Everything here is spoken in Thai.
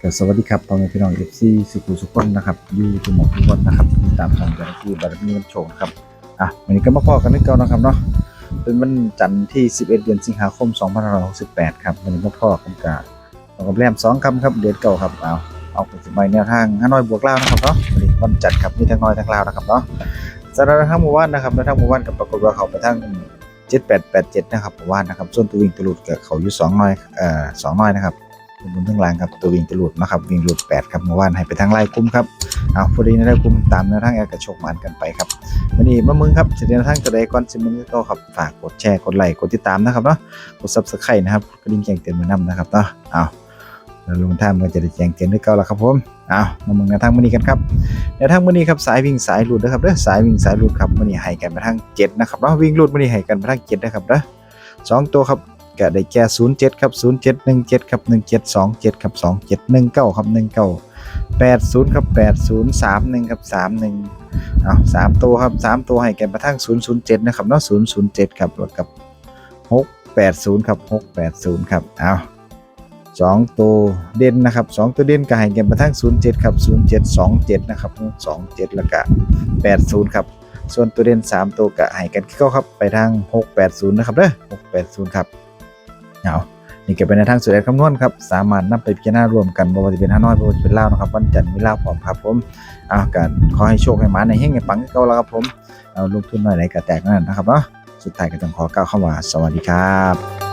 ครับก็สวัสดีครับพ่อแม่พี่น้องเอฟซีสุขุสุขคนนะครับยูทุกหมองทุกคนนะครับที่ตามช่องจาหน้าที่บารมีน้ำโชคครับอะวันนี้ก็มาพอกันนึกเก่านะครับเนาะเป็นวันจันทร์ที่ 11 เดือนสิงหาคม 2568 ครับวันนี้มาพอกันกับตรงกับแรมสองคำครับเดือนเก่าครับเอาเอาไปสมัยแนวทางห้าน้อยบวกเล่าวนะครับเนาะวันนี้วันจัดครับมีทั้งน้อยทั้งลาวนะครับเนาะสำหรับทางหมู่บ้านนะครับในทางหมู่บ้านกับปรากฏว่าเขาไปทาง7887 นะครับหมู่บ้านนะครับส่วนตัววิ่งตวหลุดกับเขาอยู่สองน้อยเอ่อสองน้อยนะครับ บนทั้งล่างครับตัววิ่งตลุดนะครับวิ่งหลุด8ครับเมื่อวานให้ไปทางไล่กุ้มครับเอาพอดีในไล่กุ้มตามแนวทางแอร์กระโชกหมันกันไปครับวันนี้มามึงครับสิเดินทางตัวใดก่อนสิมึงก็ครับฝากกดแชร์กดไลค์กดติดตามนะครับเนาะกด Subscribe นะครับกระดิ่งแจ้งเตือนมานำนะครับเนาะเอาแล้วลงท่ามันก็จะได้แจ้งเตือนด้วยเก่าล้วครับผมเอามามึงแนวทางมื้อนี้กันครับแนวทางมื้อนี้ครับสายวิ่งสายหลุดนะครับเด้อสายวิ่งสายหลุดครับมื้อนี้ให้กันไปทาง7นะครับเนาะวิ่งหลุดมื้อนี้ให้กันไปทาง7นะครับเด้อสองตัวครับ ก็ได้แก่07ครับ0717ครับ1727ครับ2719ครับ19 80ครับ8031ครับ31เอา3ตัวครับ3ตัวให้แก่ประทั้ง007นะครับเนาะ007ครับรวกับ680ครับ680ครับเอา2ตัวเด่นนะครับ2ตัวเด่นก็ให้แก่ประทั้ง07ครับ0727นะครับ27แล้วก็80ครับส่วนตัวเด่น3 ตัวก็ให้กันเข้าครับ ไปทาง 680 นะครับเด้อ680 ครับ เอานี่ก็เป็นในทางสุดแดคำนวณครับ สามารถนำไปพิจารณารวมกันบ่ว่าจะเป็นฮานอยบ่ว่าจะเป็นลาวนะครับ วันจันทร์มีลาวพร้อมครับผมเอาการขอให้โชคให้หมาในเฮงในปังก็เก่าแล้วครับผมเอาลงทุนหน่อยไหนก็แตกนั่นนะครับเนาะสุดท้ายก็ต้องขอกล่าวคำว่าสวัสดีครับ